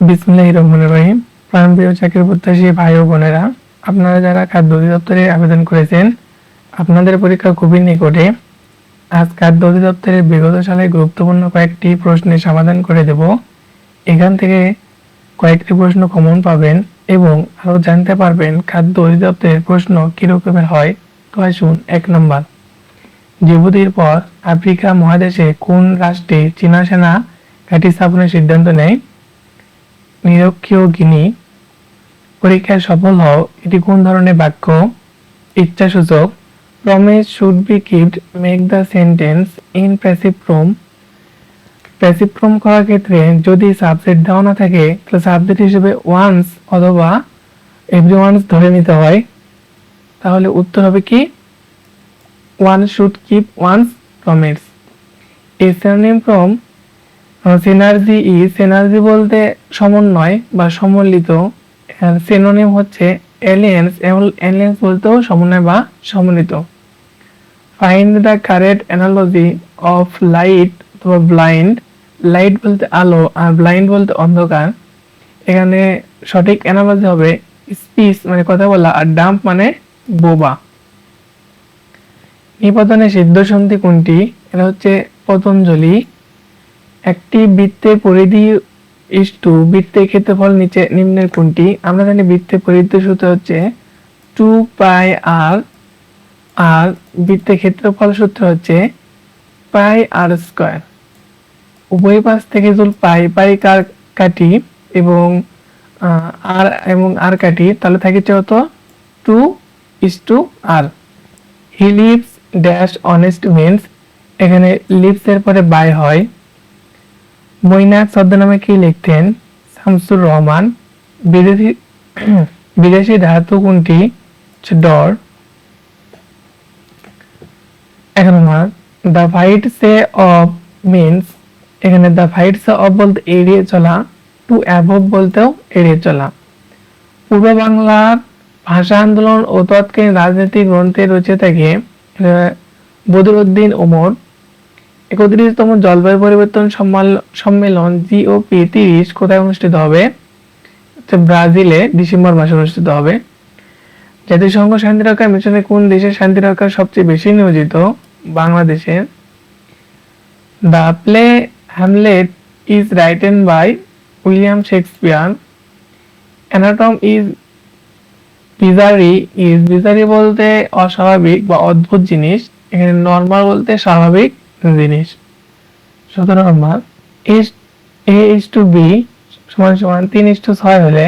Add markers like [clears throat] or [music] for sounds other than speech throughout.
বিসমুল্লাহ রহমান রহিম। প্রাণপ্রিয় চাকরির প্রত্যাশী ভাই ও বোনেরা, আপনারা যারা খাদ্য অধিদপ্তরে আবেদন করেছেন, আপনাদের পরীক্ষা খুবই নিকটে। আজ খাদ্য অধিদপ্তরের বিগত সালে গুরুত্বপূর্ণ কয়েকটি প্রশ্নের সমাধান করে দেব। এখান থেকে কয়েকটি প্রশ্ন কমন পাবেন এবং আরও জানতে পারবেন খাদ্য অধিদপ্তরের প্রশ্ন কীরকমের হয়। তো আসুন এক নম্বর। জিবুতির পর আফ্রিকা মহাদেশে কোন রাষ্ট্রে চীনা সেনা ঘাঁটি স্থাপনের সিদ্ধান্ত নেয়? নিরক্ষীয় গিনি, পরীক্ষায় সফল হও, এটি কোন ধরনের বাক্য? ইচ্ছাসূচক promise should be kept make the sentence in passive form করার ক্ষেত্রে যদি সাবজেক্ট দেওয়া না থাকে, তাহলে সাবজেক্ট হিসেবে ওয়ান্স অথবা এভরি ওয়ান্স ধরে নিতে হয়। তাহলে উত্তর হবে কি? One should keep one's promise a from synergy E synergy বলতে সমন্বয় বা সম্মিলিত সিনোনিম হচ্ছে এলিয়েন্স এলিয়েন্স বলতেও সমন্বয় বা সম্মিলিত find the correct analogy of light অথবা ব্লাইন্ড লাইট বলতে আলো আর ব্লাইন্ড বলতে অন্ধকার। এখানে সঠিক অ্যানালজি হবে স্পিচ মানে কথা বলা, আর ডাম্প মানে বোবা নিপতনে সিদ্ধ সন্ধি কোনটি? এটা হচ্ছে পতঞ্জলি। একটি পরিধি ইস টু বৃত্তের ক্ষেত্রফল নিচে নিম্নের কোনটি? আমরা জানি বৃত্তের পরিধি সূত্র হচ্ছে টু পাই আর আর বৃত্তের ক্ষেত্রফল সূত্র হচ্ছে পাই আর স্কোয়ার উভয় পাশ থেকে যদি পাই পাই কার কাটি এবং আর এবং আর কাটি তাহলে থাকে কত? Two is to R he lives dash honest means এখানে লিভস এর পরে বাই হয়। মৈনাক ছদ্মনামে কি লিখতেন? শামসুর রহমান বিদেশি [clears throat] বিদেশি ধাতু কোনটি? ডর। এক নম্বর the fight shy of means এখানে দ্য ফাইট সে অফ বলতে এড়িয়ে চলা টু অ্যাভব বলতেও এড়িয়ে চলা। পূর্ব বাংলার ভাষা আন্দোলন ও তৎকালীন রাজনৈতিক গ্রন্থে রয়েছে আহ, বদরুদ্দিন ওমর। একত্রিশতম জলবায়ু পরিবর্তন সম্মাল- সম্মেলন জিওপি তিরিশ কোথায় অনুষ্ঠিত হবে? ব্রাজিলে ডিসেম্বর মাসে অনুষ্ঠিত হবে। জাতিসংঘ শান্তিরক্ষা মিশনে কোন দেশের শান্তি শান্তিরক্ষা সবচেয়ে বেশি নিয়োজিত? বাংলাদেশের the play Hamlet is written by William Shakespeare. Anatomy is bizarre is bizarre বলতে অস্বাভাবিক বা অদ্ভুত জিনিস। এখানে নর্মাল বলতে স্বাভাবিক। জিনিস। সতেরো নম্বর as A is to B সমান সমান তিন ইস টু ছয় হলে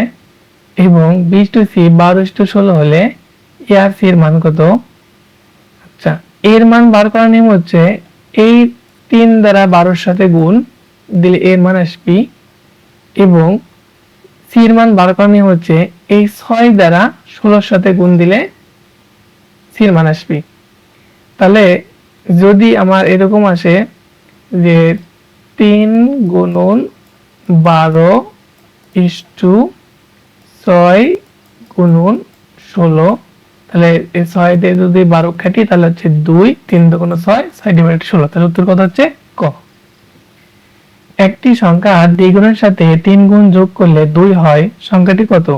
এবং বি টু সি বারো ইস টু ষোলো হলে এ আর সি মান কত? আচ্ছা এর মান বার করার নিয়ম হচ্ছে এই তিন দ্বারা বারোর সাথে গুণ দিলে এর মান আসবি এবং সি এর মান বার করার নিয়ম হচ্ছে এই ছয় দ্বারা ষোলোর সাথে গুণ দিলে সি এর মান আসবি। তাহলে যদি আমার এরকম আসে যে তিন গুণন বারো ইস টু ছয় গুণন ষোলো, তাহলে এই ছয় দিয়ে যদি বারো কাটি, তাহলে হচ্ছে দুই, তিন দুগুণ ছয় ছয় ডিভাইড ষোলো। তাহলে উত্তর কত হচ্ছে? ক। একটি সংখ্যা দ্বিগুণের সাথে তিন গুণ যোগ করলে দুই হয়, সংখ্যাটি কত?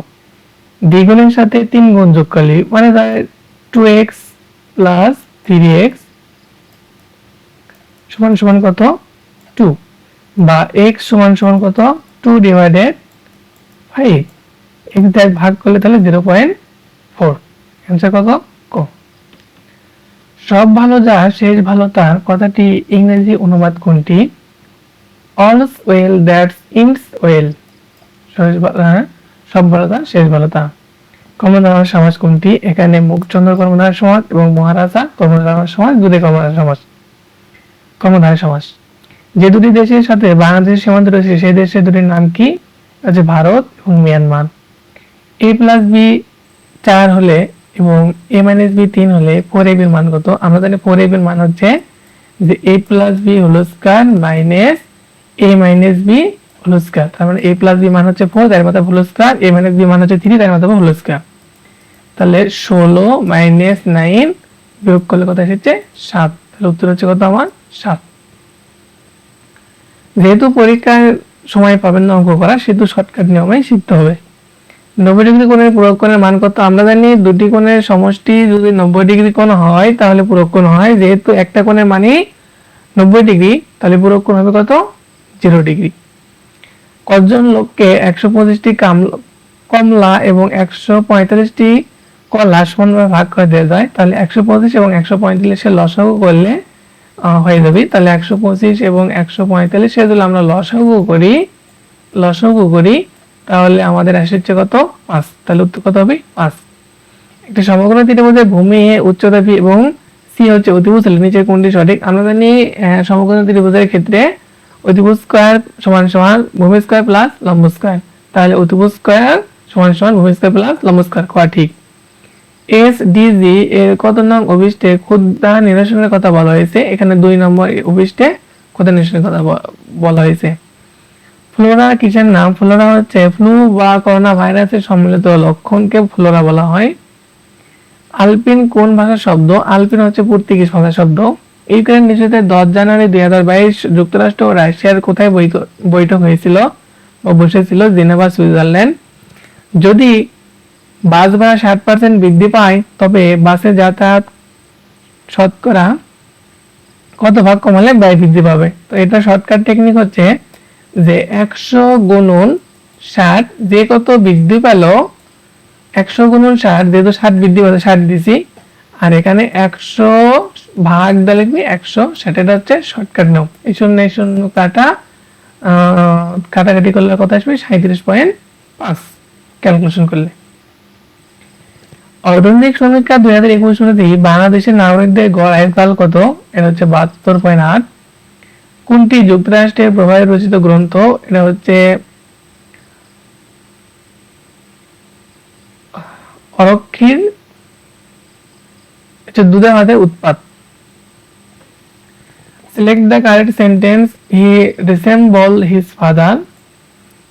দ্বিগুণের সাথে তিন গুণ যোগ করলে মানে two x plus three x সমান সমান কত? টু বা এক্স সমান সমান কত? টু ডিভাইডেড ফাইভ এক্স দিয়ে ভাগ করলে তাহলে জিরো পয়েন্ট ফোর অ্যান্সার কত? ক। সব ভালো যা শেষ ভালো তার, কথাটি ইংরেজি অনুবাদ কোনটি? All's well that's ins well সব ভালোতা শেষ ভালোতা কর্মধারণ সমাজ কোনটি? এখানে মুখচন্দ্র কর্মধারণ সমাজ এবং মহারাজা কর্মধারণ সমাজ দুটি কর্মধারণ সমাজ। কর্মধারী সমাজ। যে দুটি দেশের সাথে বাংলাদেশের সীমান্ত রয়েছে, সেই দেশের দুটির নাম কি? আছে ভারত এবং মিয়ানমার। এ প্লাস বি চার হলে এবং এ মাইনাস বি তিন হলে ফোর এ বির মান কত? আমরা জানি ফোর এ বির মান হচ্ছে যে এ প্লাস বি হল square minus a minus b হল স্কয়ার তার মানে এ প্লাস বি মান হচ্ছে ফোর তার মাথা হল স্কয়ার এ মাইনাস বি মান হচ্ছে থ্রি তার মাথা হল স্কয়ার তাহলে ষোলো মাইনাস নাইন বিয়োগ করলে কত এসেছে? সাত। তাহলে উত্তর হচ্ছে কত আমার? সাত। যেহেতু পরীক্ষার সময় পাবেন না অঙ্ক করা শুধু শর্টকাট নিয়মে শিখতে হবে। নব্বই ডিগ্রি কোণের পূরক কোণের মান কত? আমরা জানি দুটি কোণের সমষ্টি যদি নব্বই ডিগ্রি কোণ হয়, তাহলে পূরক কোণ হয়। যেহেতু একটা কোণের মানই নব্বই ডিগ্রি তাহলে পূরক কোণ হবে কত? জিরো ডিগ্রি কতজন লোককে একশো পঁচিশটি কমলা এবং একশো পঁয়তাল্লিশটি কলা সমানভাবে ভাগ করে দেওয়া যায়, তাহলে একশো পঁচিশ এবং একশো পঁয়তাল্লিশের লসাগু করলে হয়ে যাবে। তাহলে একশো পঁচিশ এবং একশো পঁয়তাল্লিশে যদি আমরা লসাগু করি। লসাগু করি, তাহলে আমাদের আসে হচ্ছে কত? পাঁচ। তাহলে উত্তর কত হবে? পাঁচ। একটি সমগ্র ত্রিভুজের ভূমি উচ্চতা এবং সি হচ্ছে অতিভুজ নিচের কোনটি সঠিক। আমরা জানি সমগ্র ত্রিভুজের ক্ষেত্রে অতিভুজ স্কয়ার সমান সমান ভূমি স্কোয়ার প্লাস লম্ব স্কয়ার। তাহলে অতিভুজ স্কয়ার সমান সমান ভূমি স্কয়ার প্লাস লম্ব স্কয়ার। কোয়া ঠিক। এস ডিজি এর কত নং অভিষ্টে ক্ষুদ্রা নিরসনের কথা বলা হয়েছে? এখানে দুই নম্বর অভিষ্টে ক্ষুদ্রা নিরসনের কথা বলা হয়েছে। ফ্লোরা কিসের নাম? ফ্লোরা হচ্ছে ফ্লু বা করোনা ভাইরাসের সম্মিলিত লক্ষণকে ফ্লোরা বলা হয়। আলপিন কোন ভাষার শব্দ? আলপিন হচ্ছে পর্তুগিজ ভাষার শব্দ। ইউক্রেন নিষেধে দশ জানুয়ারি দুই হাজার বাইশ যুক্তরাষ্ট্র ও রাশিয়ার কোথায় বৈঠ- বৈঠক হয়েছিল বসেছিল? Geneva, Switzerland. যদি বাস ভাড়া ষাট পার্সেন্ট বৃদ্ধি পায়, তবে বাসে যাতায়াত শতকরা কত ভাগ কমালে ব্যয় বৃদ্ধি পাবে? তো এটা শর্টকাট টেকনিক হচ্ছে যে একশো গুণন ষাট যে কত বৃদ্ধি পেল, একশো গুণন ষাট যেহেতু ষাট বৃদ্ধি পাচ্ছে, ষাট দিছি, আর এখানে একশো ভাগ দিয়ে লিখবি, একশো ষাট, এটা হচ্ছে শর্টকাট নিয়ম। এই শূন্য এই শূন্য কাটা কাটাকাটি করলে কত আসবে? সাঁত্রিশ পয়েন্ট পাঁচ। ক্যালকুলেশন করলে। অর্থনৈতিক সমীক্ষা দুই হাজার একুশ অনুযায়ী বাংলাদেশের নাগরিকদের গড় আয়ুকাল কত? এটা হচ্ছে বাহাত্তর পয়েন্ট আট। কোনটি যুক্তরাষ্ট্রের প্রভাবে রচিত গ্রন্থ? এটা হচ্ছে অরক্ষীর হচ্ছে দুধের হাতের উৎপাত। Select the correct sentence he resemble his father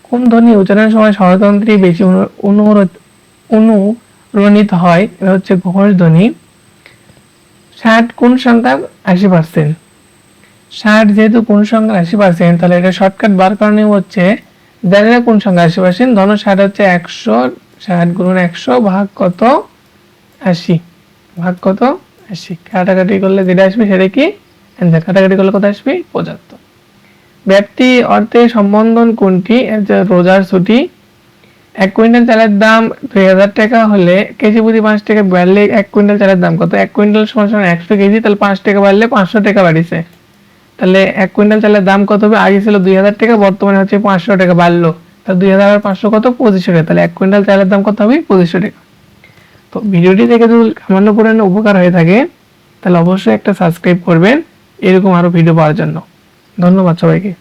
কোন ধ্বনি উচ্চারণের সময় স্বরতন্ত্রী বেশি অনু- অনুরোধ অনুরণিত হয় এটা হচ্ছে ঘোষ ধ্বনি। ষাট কোন সংখ্যা আশি পার্সেন্ট ষাট যেহেতু কোন সংখ্যা আশি পার্সেন্ট তাহলে এটা শর্টকাট বার কারণে হচ্ছে জানি না কোন সংখ্যা আশি পার্সেন্ট ধরো ষাট হচ্ছে একশো, ষাট গুণ একশো ভাগ কত? আশি। ভাগ কত? আশি। কাটাকাটি করলে যেটা আসবে সেটা কি? অ্যান্সার কাটাকাটি করলে কত আসবে? পঁচাত্তর। ব্যক্তি অর্থে সম্বন্ধন কোনটি? রোজার ছুটি এক কুইন্টাল চালের দাম দুই হাজার টাকা হলে কেজি প্রতি পাঁচ টাকা বাড়লে এক কুইন্টাল চালের দাম কত? এক কুইন্টাল সমান সমান একশো কেজি, তাহলে পাঁচ টাকা বাড়লে পাঁচশো টাকা বাড়িছে। তাহলে এক কুইন্টাল চালের দাম কত হবে? আগে ছিল দুই হাজার টাকা, বর্তমানে হচ্ছে পাঁচশো টাকা বাড়লো। তাহলে দুই হাজার আর পাঁচশো কত? পঁচিশশো টাকা। তাহলে এক কুইন্টাল চালের দাম কত হবে? পঁচিশশো টাকা। তো ভিডিওটি দেখে যদি সামান্য পরিমাণে উপকার হয়ে থাকে, তাহলে অবশ্যই একটা সাবস্ক্রাইব করবেন, এরকম আরও ভিডিও পাওয়ার জন্য। ধন্যবাদ সবাইকে।